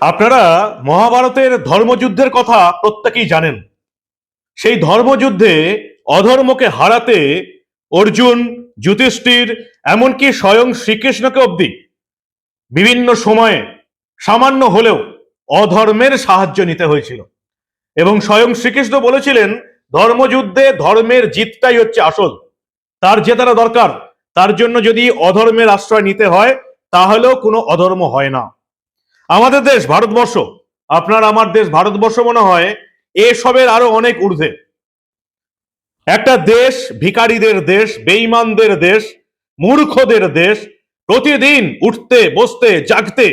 আপনারা মহাভারতের ধর্মযুদ্ধের কথা প্রত্যেকেই জানেন। সেই ধর্মযুদ্ধে অধর্মকে হারাতে অর্জুন, যুধিষ্ঠির, এমনকি স্বয়ং শ্রীকৃষ্ণকে অবধি বিভিন্ন সময়ে সামান্য হলেও অধর্মের সাহায্য নিতে হয়েছিল। এবং স্বয়ং শ্রীকৃষ্ণ বলেছিলেন, ধর্মযুদ্ধে ধর্মের জিতটাই হচ্ছে আসল। তার জেতারা দরকার। তার জন্য যদি অধর্মের আশ্রয় নিতে হয়, তাহলেও কোনো অধর্ম হয় না। আমাদের দেশ ভারতবর্ষ, আপনার আমার দেশ ভারতবর্ষ মনে হয়, এসবের আরও অনেক ঊর্ধ্বে। একটা দেশ ভিখারিদের দেশ, বেঈমানদের দেশ, মূর্খদের দেশ, প্রতিদিন উঠতে, বসতে, জাগতে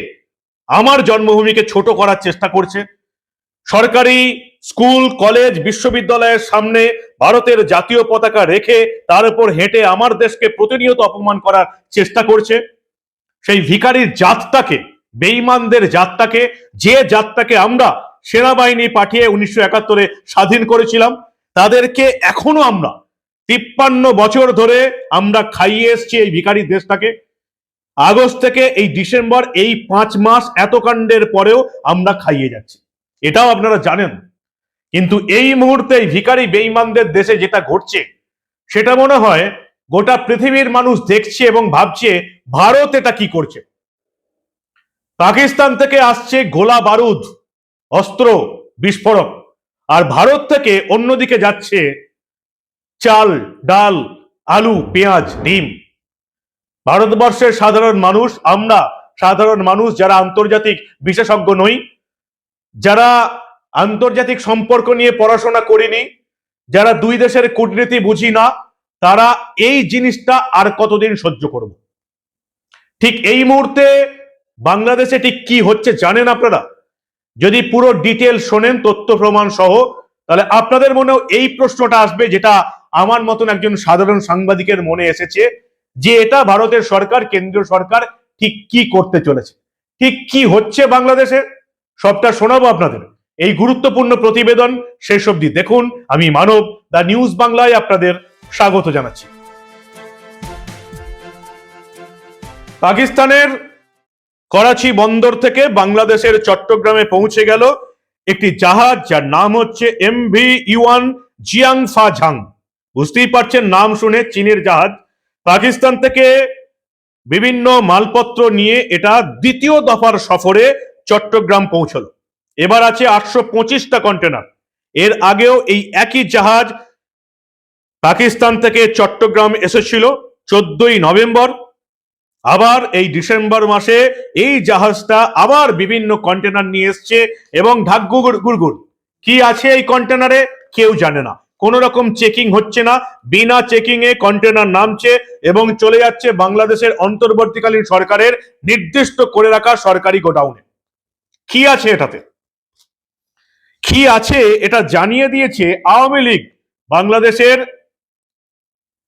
আমার জন্মভূমিকে ছোট করার চেষ্টা করছে। সরকারি স্কুল, কলেজ, বিশ্ববিদ্যালয়ের সামনে ভারতের জাতীয় পতাকা রেখে তার উপর হেঁটে আমার দেশকে প্রতিনিয়ত অপমান করার চেষ্টা করছে। সেই ভিকারির জাতটাকে বেঈমানদের জাতটাকে, যে জাতটাকে আমরা সেনাবাহিনী পাঠিয়ে উনিশশো একাত্তরে স্বাধীন করেছিলাম, তাদেরকে এখনও আমরা তিপ্পান্ন বছর ধরে আমরা খাইয়ে এসছি এই ভিখারি দেশটাকে। আগস্ট থেকে এই ডিসেম্বর, এই পাঁচ মাস এত কাণ্ডের পরেও আমরা খাইয়ে যাচ্ছি। এটাও আপনারা জানেন। কিন্তু এই মুহূর্তে এই ভিখারি বেঈমানদের দেশে যেটা ঘটছে, সেটা মনে হয় গোটা পৃথিবীর মানুষ দেখছে এবং ভাবছে, ভারত এটা কি করছে? পাকিস্তান থেকে আসছে গোলা বারুদ, অস্ত্র, বিস্ফোরক। আর ভারত থেকে অন্যদিকে যাচ্ছে চাল, ডাল, আলু, পেঁয়াজ ডিম ভারতবর্ষের সাধারণ মানুষ, আমরা সাধারণ মানুষ যারা আন্তর্জাতিক বিশেষজ্ঞ নই, যারা আন্তর্জাতিক সম্পর্ক নিয়ে পড়াশোনা করিনি, যারা দুই দেশের কূটনীতি বুঝি না, তারা এই জিনিসটা আর কতদিন সহ্য করব? ঠিক এই মুহূর্তে বাংলাদেশে ঠিক কি হচ্ছে জানেন আপনারা? যদি পুরো ডিটেল শোনেন, তথ্য প্রমাণ সহ, তাহলে আপনাদের মনেও এই প্রশ্নটা আসবে যেটা আমার মতন একজন সাধারণ সাংবাদিকের মনে এসেছে, যে এটা ভারতের সরকার, কেন্দ্রীয় সরকার ঠিক কি করতে চলেছে। ঠিক কি হচ্ছে বাংলাদেশে? সবটা শোনাবো আপনাদের। এই গুরুত্বপূর্ণ প্রতিবেদন শেষ অবধি দেখুন। আমি মানব দা নিউজ বাংলায় আপনাদের স্বাগত জানাচ্ছি। পাকিস্তানের করাচি বন্দর থেকে বাংলাদেশের চট্টগ্রামে পৌঁছে গেল একটি জাহাজ, যার নাম হচ্ছে M V Yuan Xiang Fa Zhang বুঝতেই পারছেন, নাম শুনে চীনের জাহাজ পাকিস্তান থেকে বিভিন্ন মালপত্র নিয়ে এটা দ্বিতীয় দফার সফরে চট্টগ্রাম পৌঁছল। এবার আছে আটশো পঁচিশটা কন্টেনার এর আগেও এই একই জাহাজ পাকিস্তান থেকে চট্টগ্রাম এসেছিল চোদ্দই নভেম্বর। আবার এই ডিসেম্বর মাসে এই জাহাজটা আবার বিভিন্ন কন্টেনার নিয়ে এসছে এবং ঢাকগুড় গুড়গুড় কি আছে এই কন্টেনারে কেউ জানে না। কোন রকম চেকিং হচ্ছে না। বিনা চেকিং এ কন্টেনার নামছে এবং চলে যাচ্ছে বাংলাদেশের অন্তর্বর্তীকালীন সরকারের নির্দিষ্ট করে রাখা সরকারি গোডাউনে। কি আছে এটাতে? কি আছে? এটা জানিয়ে দিয়েছে আওয়ামী লীগ। বাংলাদেশের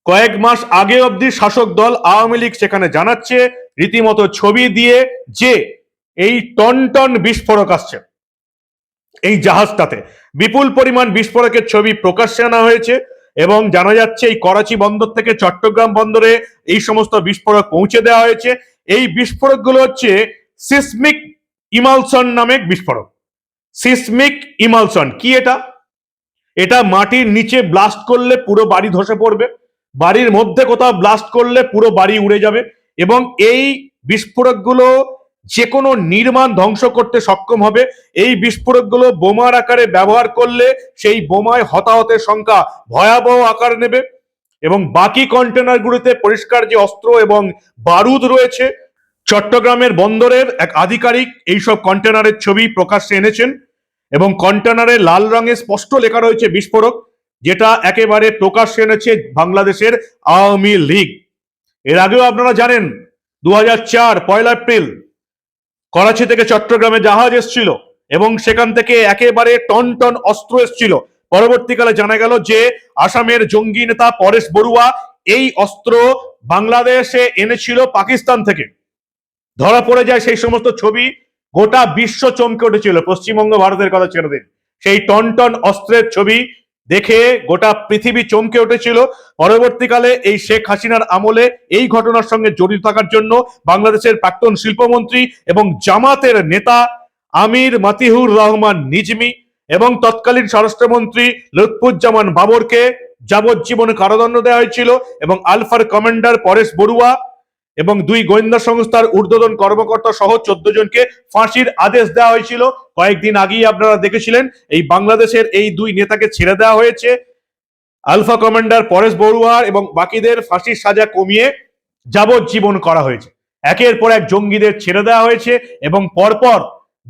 কয়েক মাস আগে অবধি শাসক দল আওয়ামী লীগ সেখানে জানাচ্ছে, রীতিমতো ছবি দিয়ে যে এই টন টন বিস্ফোরক আসছে। এই জাহাজটাতে বিপুল পরিমাণ বিস্ফোরকের ছবি প্রকাশ্যে আনা হয়েছে এবং জানা যাচ্ছে এই করাচি বন্দর থেকে চট্টগ্রাম বন্দরে এই সমস্ত বিস্ফোরক পৌঁছে দেওয়া হয়েছে। এই বিস্ফোরকগুলো হচ্ছে সিসমিক ইমালসন নামে বিস্ফোরক। সিসমিক ইমালসন, কি এটা? এটা মাটির নিচে ব্লাস্ট করলে পুরো বাড়ি ধসে পড়বে। বাড়ির মধ্যে কোথাও ব্লাস্ট করলে পুরো বাড়ি উড়ে যাবে এবং এই বিস্ফোরকগুলো যে কোনো নির্মাণ ধ্বংস করতে সক্ষম হবে। এই বিস্ফোরকগুলো বোমার আকারে ব্যবহার করলে সেই বোমায় হতাহতের সংখ্যা ভয়াবহ আকার নেবে এবং বাকি কন্টেনারগুলিতে পরিষ্কার যে অস্ত্র এবং বারুদ রয়েছে, চট্টগ্রামের বন্দরের এক আধিকারিক এইসব কন্টেনারের ছবি প্রকাশ্যে এনেছেন এবং কন্টেনারে লাল রঙে স্পষ্ট লেখা রয়েছে বিস্ফোরক। যেটা একেবারে প্রকাশ্যে এনেছে বাংলাদেশের আওয়ামী লীগ। এর আগেও আপনারা জানেন দু চার পয়লা এপ্রিল করাচি থেকে চট্টগ্রামে জাহাজ এসছিল এবং সেখান থেকে একেবারে টন টন অস্ত্র এসছিল। পরবর্তীকালে জানা গেল যে আসামের জঙ্গি নেতা পরেশ বড়ুয়া এই অস্ত্র বাংলাদেশে এনেছিল পাকিস্তান থেকে। ধরা পড়ে যায় সেই সমস্ত ছবি, গোটা বিশ্ব চমকে উঠেছিল। পশ্চিমবঙ্গ, ভারতের কথা ছেড়ে দিন। সেই টন টন অস্ত্রের ছবি দেখে গোটা পৃথিবী চমকে উঠেছিল। পরবর্তীকালে এই শেখ হাসিনার আমলে এই ঘটনার সঙ্গে জড়িত থাকার জন্য বাংলাদেশের প্রাক্তন শিল্পমন্ত্রী এবং জামাতের নেতা আমির মাতিহুর রহমান নিজমি এবং তৎকালীন স্বরাষ্ট্রমন্ত্রী লুৎফুজ্জামান বাবরকে যাবজ্জীবন কারাদণ্ড দেওয়া হয়েছিল এবং আলফার কমান্ডার পরেশ বড়ুয়া এবং দুই গোয়েন্দা সংস্থার ঊর্ধ্বতন কর্মকর্তা সহ চোদ্দ জনকে ফাঁসির আদেশ দেওয়া হয়েছিল। কয়েকদিন আগেই আপনারা দেখেছিলেন, এই বাংলাদেশের এই দুই নেতাকে ছেড়ে দেওয়া হয়েছে। আলফা কমান্ডার পরেশ বড়ুয়ার এবং বাকিদের ফাঁসির সাজা কমিয়ে যাবজ্জীবন করা হয়েছে। একের পর এক জঙ্গিদের ছেড়ে দেওয়া হয়েছে এবং পরপর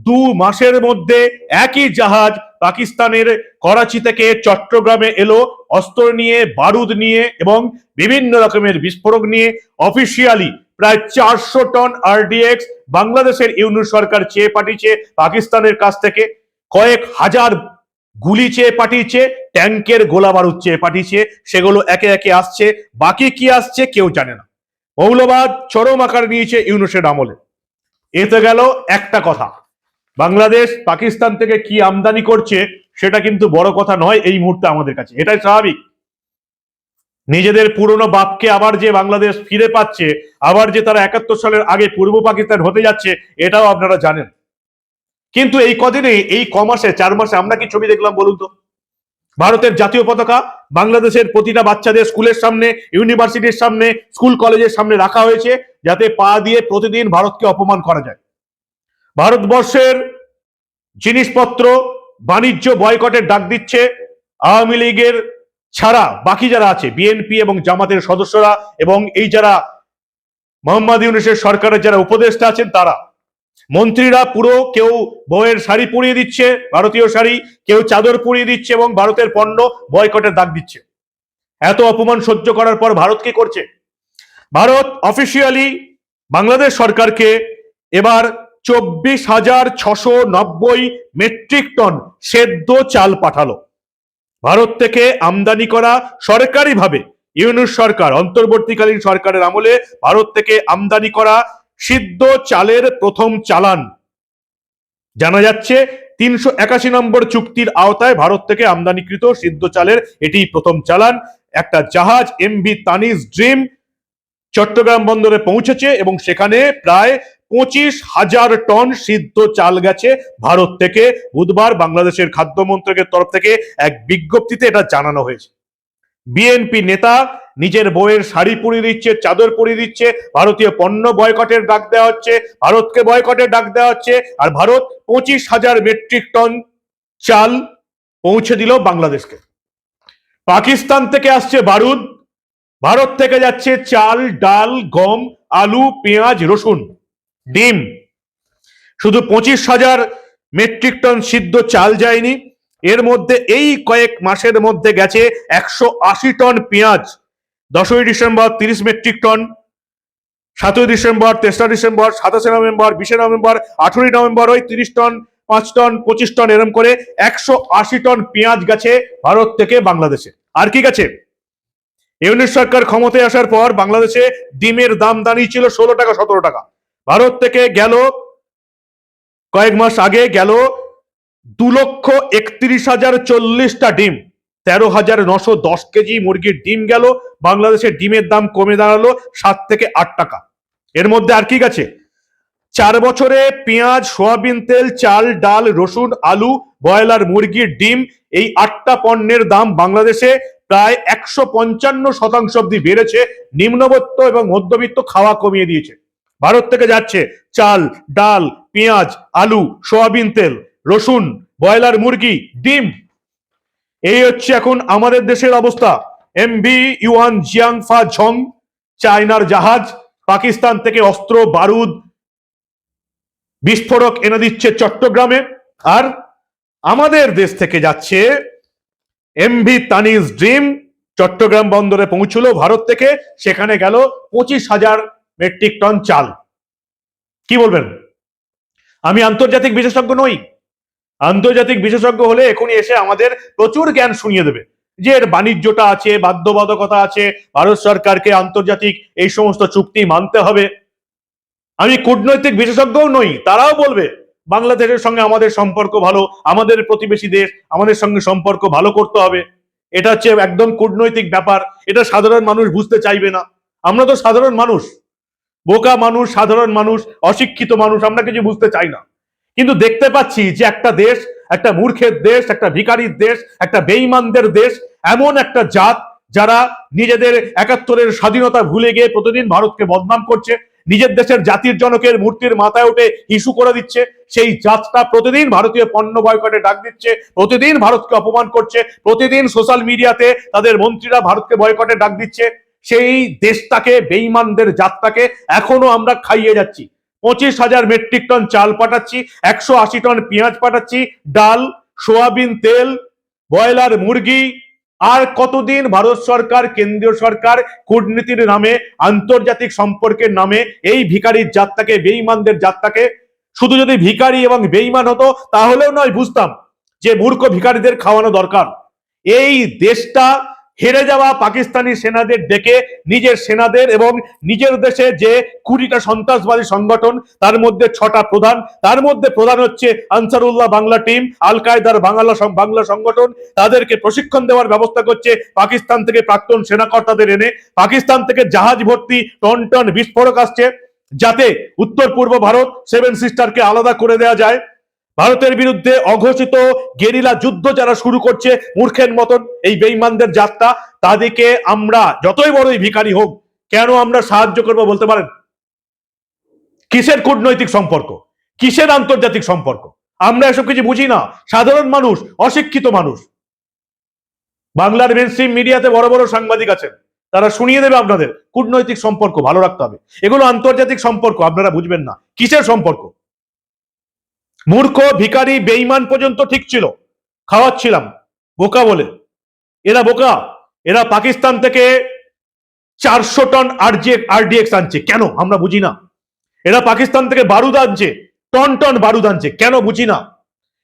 দু মাসের মধ্যে একই জাহাজ পাকিস্তানের করাচি থেকে চট্টগ্রামে এলো। অস্ত্র নিয়ে, বারুদ নিয়ে এবং বিভিন্ন রকমের বিস্ফোরক নিয়ে অফিসিয়ালি প্রায় চারশো টন আরডিএক্স বাংলাদেশের ইউনিট সরকার চেয়ে পাঠিয়েছে, পাকিস্তানের কাছ থেকে। কয়েক হাজার গুলি চেয়ে পাঠিয়েছে ট্যাঙ্কের গোলা বারুদ চেয়ে পাঠিয়েছে, সেগুলো একে একে আসছে। বাকি কি আসছে কেউ জানে না। মৌলবাদ চরম আকার নিয়েছে ইউনুসের আমলে। এতে গেল একটা কথা। বাংলাদেশ পাকিস্তান থেকে কি আমদানি করছে, সেটা কিন্তু বড় কথা নয় এই মুহূর্তে আমাদের কাছে। এটাই স্বাভাবিক। নিজেদের পুরনো বাপকে আবার যে বাংলাদেশ ফিরে পাচ্ছে, আবার যে তারা একাত্তর সালের আগে পূর্ব পাকিস্তান হতে যাচ্ছে, এটাও আপনারা জানেন। কিন্তু এই কদিনে, এই কমাসে, চার মাসে আমরা কি ছবি দেখলাম বলুন তো? ভারতের জাতীয় পতাকা বাংলাদেশের প্রতিটা বাচ্চাদের স্কুলের সামনে, ইউনিভার্সিটির সামনে, স্কুল কলেজের সামনে রাখা হয়েছে, যাতে পা দিয়ে প্রতিদিন ভারতকে অপমান করা যায়। ভারতবর্ষের জিনিসপত্র বাণিজ্য বয়কটের ডাক দিচ্ছে আওয়ামী লীগের ছাড়া বাকি যারা আছে, বিএনপি এবং জামাতের সদস্যরা এবং এই যারা মোহাম্মদ ইউনুসের সরকারের যারা উপদেষ্টা আছেন তারা। মন্ত্রীরা পুরো কেউ বইয়ের শাড়ি পরিয়ে দিচ্ছে, ভারতীয় শাড়ি, কেউ চাদর পরিয়ে দিচ্ছে এবং ভারতের পণ্য বয়কটের ডাক দিচ্ছে। এত অপমান সহ্য করার পর ভারত কি করছে? ভারত অফিসিয়ালি বাংলাদেশ সরকারকে এবার চব্বিশ হাজার ছশো নব্বই মেট্রিক টন সেদ্ধ চাল পাঠালো। ভারত থেকে আমদানি করা সরকারিভাবে ইউনুস সরকার, অন্তর্বর্তীকালীন সরকারের আমলে ভারত থেকে আমদানি করা সিদ্ধ চালের প্রথম চালান। জানা যাচ্ছে, তিনশো একাশি নম্বর চুক্তির আওতায় ভারত থেকে আমদানিকৃত সিদ্ধ চালের এটি প্রথম চালান। একটা জাহাজ, এমভি তানিস ড্রিম চট্টগ্রাম বন্দরে পৌঁছেছে এবং সেখানে প্রায় পঁচিশ হাজার টন সিদ্ধ চাল গেছে ভারত থেকে। বুধবার বাংলাদেশের খাদ্য মন্ত্রকের তরফ থেকে এক বিজ্ঞপ্তিতে এটা জানানো হয়েছে। বিএনপি নেতা নিজের বইয়ের শাড়ি পরিয়ে দিচ্ছে, চাদর পরিয়ে দিচ্ছে, ভারতীয় পণ্য বয়কটের ডাক দেওয়া হচ্ছে, ভারতকে বয়কটের ডাক দেওয়া হচ্ছে, আর ভারত পঁচিশ হাজার মেট্রিক টন চাল পৌঁছে দিল বাংলাদেশকে। পাকিস্তান থেকে আসছে বারুদ, ভারত থেকে যাচ্ছে চাল, ডাল, গম, আলু, পেঁয়াজ, রসুন। ডিম। শুধু পঁচিশ হাজার মেট্রিক টন সিদ্ধ চাল যায়নি, এর মধ্যে এই কয়েক মাসের মধ্যে গেছে একশো আশি টন পেঁয়াজ, দশই ডিসেম্বর তিরিশ মেট্রিক টন, সাতই ডিসেম্বর, তেসরা ডিসেম্বর, সাতাশে নভেম্বর, বিশে নভেম্বর, আঠেরোই নভেম্বর, ওই তিরিশ টন, পাঁচ টন, পঁচিশ টন এরম করে একশো আশি টন পেঁয়াজ গেছে ভারত থেকে বাংলাদেশে। আর কি গেছে? ইউনিট সরকার ক্ষমতায় আসার পর বাংলাদেশে ডিমের দাম দাঁড়িয়েছিল ষোলো টাকা, সতেরো টাকা। ভারত থেকে গেল, কয়েক মাস আগে গেল দু লক্ষ একত্রিশ হাজার চল্লিশটা ডিম, তেরো হাজার নশো দশ কেজি মুরগির ডিম গেল, বাংলাদেশের ডিমের দাম কমে দাঁড়াল সাত থেকে আট টাকা। এর মধ্যে আর কি গেছে? চার বছরে পেঁয়াজ, সোয়াবিন তেল, চাল, ডাল, রসুন, আলু, ব্রয়লার, মুরগির ডিম এই আটটা পণ্যের দাম বাংলাদেশে প্রায় একশো পঞ্চান্ন শতাংশ অব্দি বেড়েছে, নিম্নবত্ত এবং মধ্যবিত্ত খাওয়া কমিয়ে দিয়েছে। ভারত থেকে যাচ্ছে চাল, ডাল, পেঁয়াজ, আলু, সোয়াবিন তেল, রসুন, ব্রয়লার মুরগি, ডিম। এই হচ্ছে এখন আমাদের দেশের অবস্থা। M MV Yuan Xiangfa Zhong, চায়নার জাহাজ, পাকিস্তান থেকে অস্ত্র, বারুদ, বিস্ফোরক এনে দিচ্ছে চট্টগ্রামে। আর আমাদের দেশ থেকে যাচ্ছে এমভি তানিজ, ড্রিম। চট্টগ্রাম বন্দরে পৌঁছলো, ভারত থেকে। সেখানে গেল পঁচিশ হাজার মেট্রিক টন চাল। কি বলবেন? আমি আন্তর্জাতিক বিশেষজ্ঞ নই। আন্তর্জাতিক বিশেষজ্ঞ হলে এখনই এসে আমাদের প্রচুর জ্ঞান শুনিয়ে দেবে। যে এর বাণিজ্যটা আছে, বাধ্যবাধকতা আছে, ভারত সরকারকে আন্তর্জাতিক এই সমস্ত চুক্তি মানতে হবে। আমি কূটনৈতিক বিশেষজ্ঞও নই, তারাও বলবে, বাংলাদেশের সঙ্গে আমাদের সম্পর্ক ভালো, আমাদের প্রতিবেশী দেশ, আমাদের সঙ্গে সম্পর্ক ভালো করতে হবে। এটা হচ্ছে একদম কূটনৈতিক ব্যাপার, এটা সাধারণ মানুষ বুঝতে চাইবে না। আমরা তো সাধারণ মানুষ। বোকা মানুষ, সাধারণ মানুষ, অশিক্ষিত মানুষ, আমরা কিছু বুঝতে চাই না। কিন্তু দেখতে পাচ্ছি যে একটা দেশ, একটা মূর্খের দেশ, একটা ভিখারির দেশ, একটা বেঈমানদের দেশ, এমন একটা জাত যারা নিজেদের একাত্তরের স্বাধীনতা ভুলে গিয়ে প্রতিদিন ভারতকে বদনাম করছে, নিজের দেশের জাতির জনকের মূর্তির মাথায় উঠে ইস্যু করে দিচ্ছে, সেই জাতটা প্রতিদিন ভারতীয় পণ্য বয়কটে ডাক দিচ্ছে, প্রতিদিন ভারতকে অপমান করছে, প্রতিদিন সোশ্যাল মিডিয়াতে তাদের মন্ত্রীরা ভারতকে বয়কটে ডাক দিচ্ছে। সেই দেশটাকে বেইমানদের জাতটাকে এখনও আমরা খাইয়ে যাচ্ছি। পঁচিশ হাজার মেট্রিক টন চাল পাঠাচ্ছি, একশো আশি টন পেঁয়াজ পাঠাচ্ছি, ডাল, সোয়াবিন তেল, ব্রয়লার মুরগি, আর কতদিন ভারত সরকার, কেন্দ্রীয় সরকার, কূটনীতির নামে, আন্তর্জাতিক সম্পর্কের নামে এই ভিখারির জাতটাকে বেইমানদের জাতটাকে, শুধু যদি ভিখারি এবং বেঈমান হতো, তাহলেও নয়, বুঝতাম যে মূর্খ ভিখারিদের খাওয়ানো দরকার। এই দেশটা হেরে যাওয়া পাকিস্তানি সেনাদের ডেকে নিজের সেনাদের এবং নিজের দেশে যে কুড়িটা সন্ত্রাসবাদী সংগঠন, তার মধ্যে ছটা প্রধান। তার মধ্যে প্রধান হচ্ছে আনসারুল্লাহ বাংলা টিম আল কায়দার বাংলা বাংলা সংগঠন। তাদেরকে প্রশিক্ষণ দেওয়ার ব্যবস্থা করছে পাকিস্তান থেকে প্রাক্তন সেনাকর্তাদের এনে। পাকিস্তান থেকে জাহাজ ভর্তি টন টন বিস্ফোরক আসছে, যাতে উত্তর পূর্ব ভারত সেভেন সিস্টারকে আলাদা করে দেওয়া যায়। ভারতের বিরুদ্ধে অঘোষিত গেরিলা যুদ্ধ যারা শুরু করছে মূর্খের মতন, এই বেইমানদের যাত্রা, তাদেরকে আমরা যতই বড়ই ভিখারি হোক, কেন আমরা সাহায্য করব বলতে পারেন? কিসের কূটনৈতিক সম্পর্ক? কিসের আন্তর্জাতিক সম্পর্ক? আমরা এসব কিছু বুঝি না। সাধারণ মানুষ, অশিক্ষিত মানুষ। বাংলার মেনস্ট্রিম মিডিয়াতে বড় বড় সাংবাদিক আছেন। তারা শুনিয়ে দেবে আপনাদের। কূটনৈতিক সম্পর্ক ভালো রাখতে হবে। এগুলো আন্তর্জাতিক সম্পর্ক, আপনারা বুঝবেন না। কিসের সম্পর্ক? মূর্খ ভিকারি বেইমান পর্যন্ত ঠিক ছিল। খাওয়াচ্ছিলাম বোকা বলে। এরা বোকা। এরা পাকিস্তান থেকে চারশো টন আরডিএক্স আনছে। কেন? আমরা বুঝি না। এরা পাকিস্তান থেকে বারুদ আনছে। টন টন বারুদ আনছে। কেন? বুঝি না।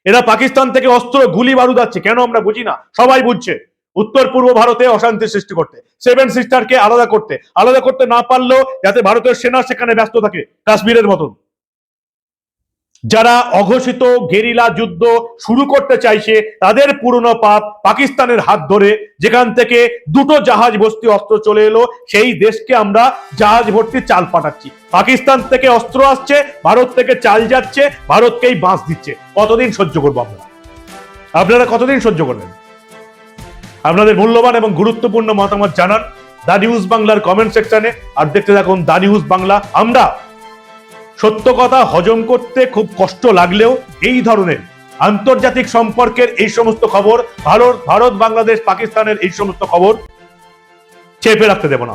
এরা পাকিস্তান থেকে অস্ত্র, গুলি বারুদ আনছে। কেন? আমরা বুঝি না। সবাই বুঝছে। উত্তর, পূর্ব ভারতে অশান্তি সৃষ্টি করতে। সেভেন সিস্টারকে আলাদা করতে। আলাদা করতে না পারলেও যাতে ভারতের সেনা সেখানে ব্যস্ত থাকে। কাশ্মীরের মতন। যারা অঘোষিত গেরিলা যুদ্ধ শুরু করতে চাইছে, তাদের পুরনো পাপ পাকিস্তানের হাত ধরে যেখান থেকে দুটো জাহাজ ভর্তি অস্ত্র চলে এলো, সেই দেশকে আমরা জাহাজ ভর্তি চাল পাঠাচ্ছি। পাকিস্তান থেকে অস্ত্র আসছে, ভারত থেকে চাল যাচ্ছে, ভারতকেই বাঁশ দিচ্ছে। কতদিন সহ্য করব আমরা? আপনারা কতদিন সহ্য করবেন? আপনাদের মূল্যবান এবং গুরুত্বপূর্ণ মতামত জানান দা নিউজ বাংলার কমেন্ট সেকশনে, আর দেখতে থাকুন দা নিউজ বাংলা। আমরা সত্য কথা হজম করতে খুব কষ্ট লাগলেও এই ধরনের আন্তর্জাতিক সম্পর্কের এই সমস্ত খবর ভারত ভারত, বাংলাদেশ, পাকিস্তানের এই সমস্ত খবর চেপে রাখতে দেব না।